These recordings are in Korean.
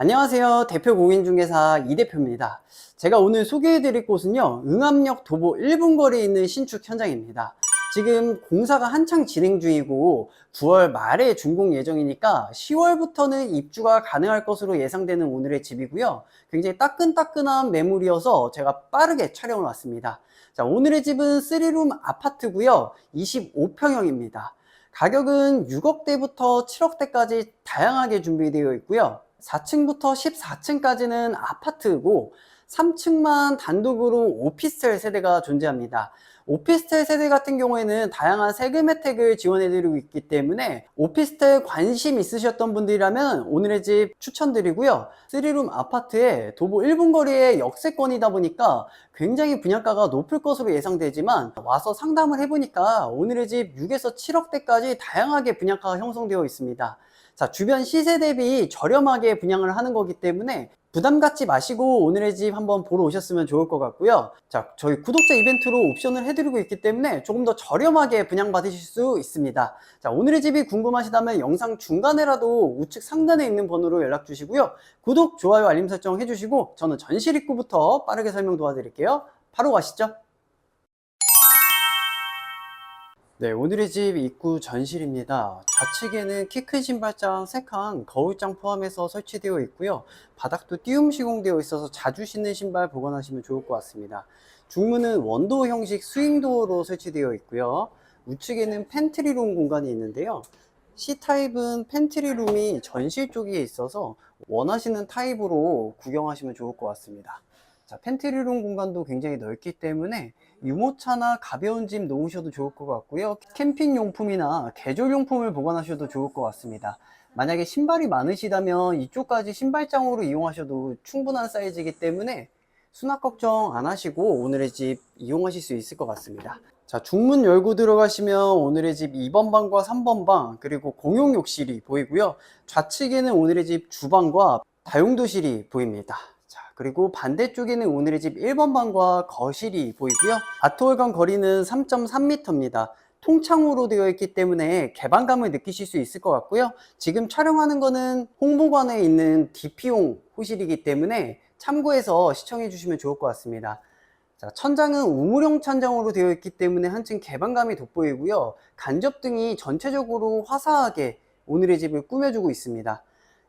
안녕하세요. 대표 공인중개사 이 대표입니다. 제가 오늘 소개해 드릴 곳은요, 응암역 도보 1분 거리에 있는 신축 현장입니다. 지금 공사가 한창 진행 중이고 9월 말에 준공 예정이니까 10월부터는 입주가 가능할 것으로 예상되는 오늘의 집이고요. 굉장히 따끈따끈한 매물이어서 제가 빠르게 촬영을 왔습니다. 자, 오늘의 집은 3룸 아파트고요. 25평형입니다. 가격은 6억대부터 7억대까지 다양하게 준비되어 있고요. 4층부터 14층까지는 아파트고 3층만 단독으로 오피스텔 세대가 존재합니다. 오피스텔 세대 같은 경우에는 다양한 세금 혜택을 지원해드리고 있기 때문에 오피스텔 관심 있으셨던 분들이라면 오늘의 집 추천드리고요. 3룸 아파트에 도보 1분 거리의 역세권이다 보니까 굉장히 분양가가 높을 것으로 예상되지만 와서 상담을 해보니까 오늘의 집 6에서 7억대까지 다양하게 분양가가 형성되어 있습니다. 자, 주변 시세 대비 저렴하게 분양을 하는 거기 때문에 부담 갖지 마시고 오늘의 집 한번 보러 오셨으면 좋을 것 같고요. 자, 저희 구독자 이벤트로 옵션을 해드리고 있기 때문에 조금 더 저렴하게 분양받으실 수 있습니다. 자, 오늘의 집이 궁금하시다면 영상 중간에라도 우측 상단에 있는 번호로 연락 주시고요. 구독, 좋아요, 알림 설정 해주시고 저는 전실 입구부터 빠르게 설명 도와드릴게요. 바로 가시죠. 네, 오늘의 집 입구 전실입니다. 좌측에는 키 큰 신발장 3칸, 거울장 포함해서 설치되어 있고요. 바닥도 띄움 시공되어 있어서 자주 신는 신발 보관하시면 좋을 것 같습니다. 중문은 원도 형식 스윙도어로 설치되어 있고요. 우측에는 팬트리룸 공간이 있는데요. C타입은 팬트리룸이 전실 쪽에 있어서 원하시는 타입으로 구경하시면 좋을 것 같습니다. 자, 팬트리룸 공간도 굉장히 넓기 때문에 유모차나 가벼운 짐 놓으셔도 좋을 것 같고요. 캠핑 용품이나 개조 용품을 보관하셔도 좋을 것 같습니다. 만약에 신발이 많으시다면 이쪽까지 신발장으로 이용하셔도 충분한 사이즈이기 때문에 수납 걱정 안 하시고 오늘의 집 이용하실 수 있을 것 같습니다. 자, 중문 열고 들어가시면 오늘의 집 2번 방과 3번 방, 그리고 공용 욕실이 보이고요. 좌측에는 오늘의 집 주방과 다용도실이 보입니다. 자, 그리고 반대쪽에는 오늘의 집 1번 방과 거실이 보이고요. 아트홀 간 거리는 3.3m입니다. 통창으로 되어 있기 때문에 개방감을 느끼실 수 있을 것 같고요. 지금 촬영하는 거는 홍보관에 있는 DP용 호실이기 때문에 참고해서 시청해 주시면 좋을 것 같습니다. 자, 천장은 우물형 천장으로 되어 있기 때문에 한층 개방감이 돋보이고요. 간접등이 전체적으로 화사하게 오늘의 집을 꾸며주고 있습니다.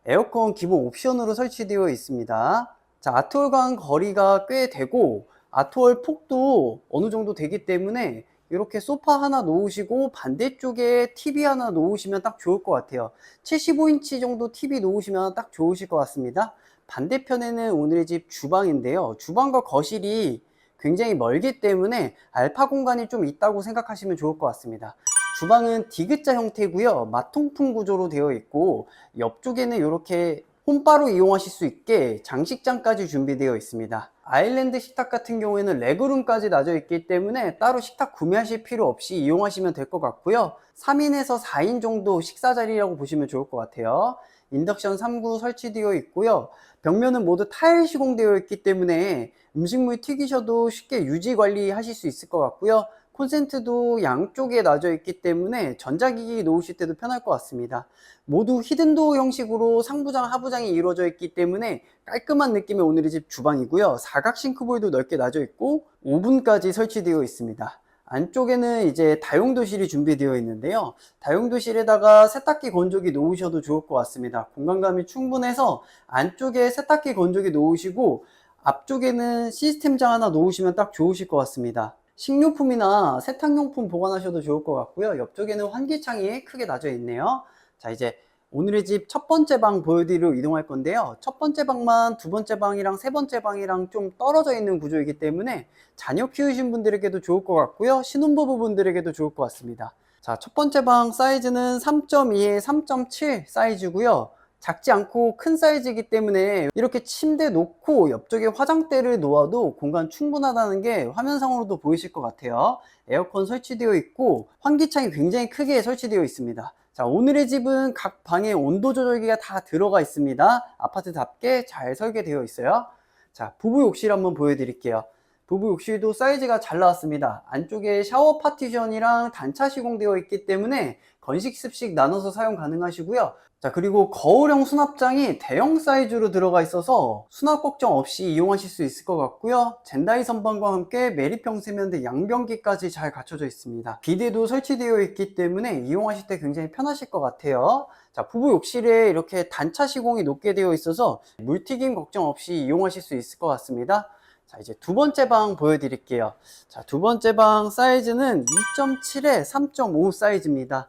에어컨 기본 옵션으로 설치되어 있습니다. 자, 아트홀과는 거리가 꽤 되고 아트홀 폭도 어느 정도 되기 때문에 이렇게 소파 하나 놓으시고 반대쪽에 TV 하나 놓으시면 딱 좋을 것 같아요. 75인치 정도 TV 놓으시면 딱 좋으실 것 같습니다. 반대편에는 오늘의 집 주방인데요. 주방과 거실이 굉장히 멀기 때문에 알파 공간이 좀 있다고 생각하시면 좋을 것 같습니다. 주방은 디귿자 형태고요. 마통풍 구조로 되어 있고 옆쪽에는 이렇게 홈바로 이용하실 수 있게 장식장까지 준비되어 있습니다. 아일랜드 식탁 같은 경우에는 레그룸까지 놔져 있기 때문에 따로 식탁 구매하실 필요 없이 이용하시면 될 것 같고요. 3인에서 4인 정도 식사 자리라고 보시면 좋을 것 같아요. 인덕션 3구 설치되어 있고요. 벽면은 모두 타일 시공되어 있기 때문에 음식물 튀기셔도 쉽게 유지 관리하실 수 있을 것 같고요. 콘센트도 양쪽에 놔져 있기 때문에 전자기기 놓으실 때도 편할 것 같습니다. 모두 히든도어 형식으로 상부장, 하부장이 이루어져 있기 때문에 깔끔한 느낌의 오늘의 집 주방이고요. 사각 싱크볼도 넓게 놔져 있고 오븐까지 설치되어 있습니다. 안쪽에는 이제 다용도실이 준비되어 있는데요. 다용도실에다가 세탁기 건조기 놓으셔도 좋을 것 같습니다. 공간감이 충분해서 안쪽에 세탁기 건조기 놓으시고 앞쪽에는 시스템장 하나 놓으시면 딱 좋으실 것 같습니다. 식료품이나 세탁용품 보관하셔도 좋을 것 같고요. 옆쪽에는 환기창이 크게 놔져 있네요. 자, 이제 오늘의 집 첫 번째 방 보여드리러 이동할 건데요. 첫 번째 방만 두 번째 방이랑 세 번째 방이랑 좀 떨어져 있는 구조이기 때문에 자녀 키우신 분들에게도 좋을 것 같고요. 신혼부부 분들에게도 좋을 것 같습니다. 자, 첫 번째 방 사이즈는 3.2에 3.7 사이즈고요. 작지 않고 큰 사이즈이기 때문에 이렇게 침대 놓고 옆쪽에 화장대를 놓아도 공간 충분하다는 게 화면상으로도 보이실 것 같아요. 에어컨 설치되어 있고 환기창이 굉장히 크게 설치되어 있습니다. 자, 오늘의 집은 각 방에 온도 조절기가 다 들어가 있습니다. 아파트답게 잘 설계되어 있어요. 자, 부부 욕실 한번 보여드릴게요. 부부 욕실도 사이즈가 잘 나왔습니다. 안쪽에 샤워 파티션이랑 단차 시공되어 있기 때문에 건식 습식 나눠서 사용 가능하시고요. 자, 그리고 거울형 수납장이 대형 사이즈로 들어가 있어서 수납 걱정 없이 이용하실 수 있을 것 같고요. 젠다이 선반과 함께 매립형 세면대 양변기까지 잘 갖춰져 있습니다. 비데도 설치되어 있기 때문에 이용하실 때 굉장히 편하실 것 같아요. 자, 부부 욕실에 이렇게 단차 시공이 높게 되어 있어서 물튀김 걱정 없이 이용하실 수 있을 것 같습니다. 자, 이제 두 번째 방 보여드릴게요. 자, 두 번째 방 사이즈는 2.7에 3.5 사이즈입니다.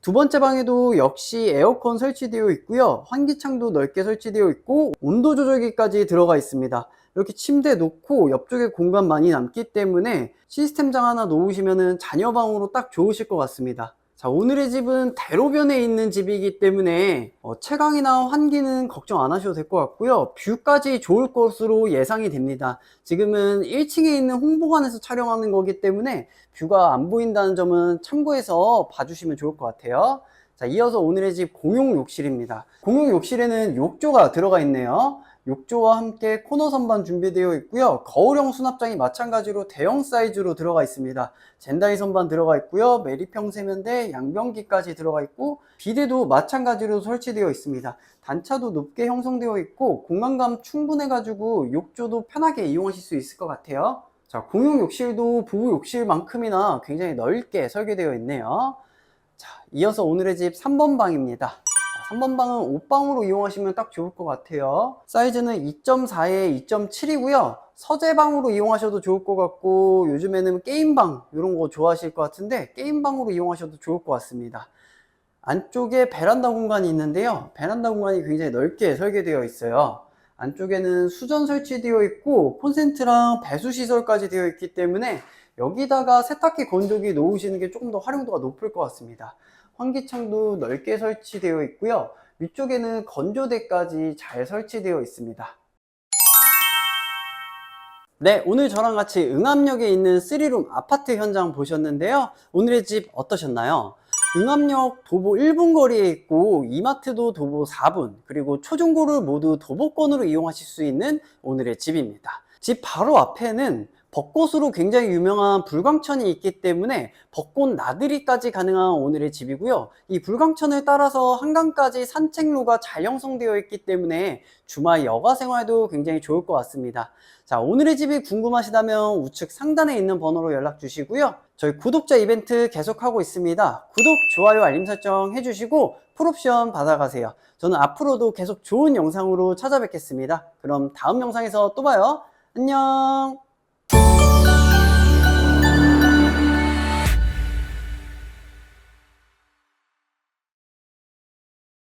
두 번째 방에도 역시 에어컨 설치되어 있고요. 환기창도 넓게 설치되어 있고 온도 조절기까지 들어가 있습니다. 이렇게 침대 놓고 옆쪽에 공간 많이 남기 때문에 시스템장 하나 놓으시면 자녀 방으로 딱 좋으실 것 같습니다. 자, 오늘의 집은 대로변에 있는 집이기 때문에 어, 채광이나 환기는 걱정 안 하셔도 될 것 같고요. 뷰까지 좋을 것으로 예상이 됩니다. 지금은 1층에 있는 홍보관에서 촬영하는 거기 때문에 뷰가 안 보인다는 점은 참고해서 봐주시면 좋을 것 같아요. 자, 이어서 오늘의 집 공용 욕실입니다. 공용 욕실에는 욕조가 들어가 있네요. 욕조와 함께 코너 선반 준비되어 있고요. 거울형 수납장이 마찬가지로 대형 사이즈로 들어가 있습니다. 젠다이 선반 들어가 있고요. 매립형 세면대, 양변기까지 들어가 있고 비데도 마찬가지로 설치되어 있습니다. 단차도 높게 형성되어 있고 공간감 충분해 가지고 욕조도 편하게 이용하실 수 있을 것 같아요. 자, 공용 욕실도 부부 욕실만큼이나 굉장히 넓게 설계되어 있네요. 자, 이어서 오늘의 집 3번 방입니다. 3번 방은 옷방으로 이용하시면 딱 좋을 것 같아요. 사이즈는 2.4에 2.7이고요. 서재방으로 이용하셔도 좋을 것 같고 요즘에는 게임방 이런 거 좋아하실 것 같은데 게임방으로 이용하셔도 좋을 것 같습니다. 안쪽에 베란다 공간이 있는데요. 베란다 공간이 굉장히 넓게 설계되어 있어요. 안쪽에는 수전 설치되어 있고 콘센트랑 배수 시설까지 되어 있기 때문에 여기다가 세탁기 건조기 놓으시는 게 조금 더 활용도가 높을 것 같습니다. 환기창도 넓게 설치되어 있고요. 위쪽에는 건조대까지 잘 설치되어 있습니다. 네, 오늘 저랑 같이 응암역에 있는 3룸 아파트 현장 보셨는데요. 오늘의 집 어떠셨나요? 응암역 도보 1분 거리에 있고 이마트도 도보 4분 그리고 초중고를 모두 도보권으로 이용하실 수 있는 오늘의 집입니다. 집 바로 앞에는 벚꽃으로 굉장히 유명한 불광천이 있기 때문에 벚꽃 나들이까지 가능한 오늘의 집이고요. 이 불광천을 따라서 한강까지 산책로가 잘 형성되어 있기 때문에 주말 여가 생활도 굉장히 좋을 것 같습니다. 자, 오늘의 집이 궁금하시다면 우측 상단에 있는 번호로 연락 주시고요. 저희 구독자 이벤트 계속하고 있습니다. 구독, 좋아요, 알림 설정 해주시고 풀옵션 받아가세요. 저는 앞으로도 계속 좋은 영상으로 찾아뵙겠습니다. 그럼 다음 영상에서 또 봐요. 안녕!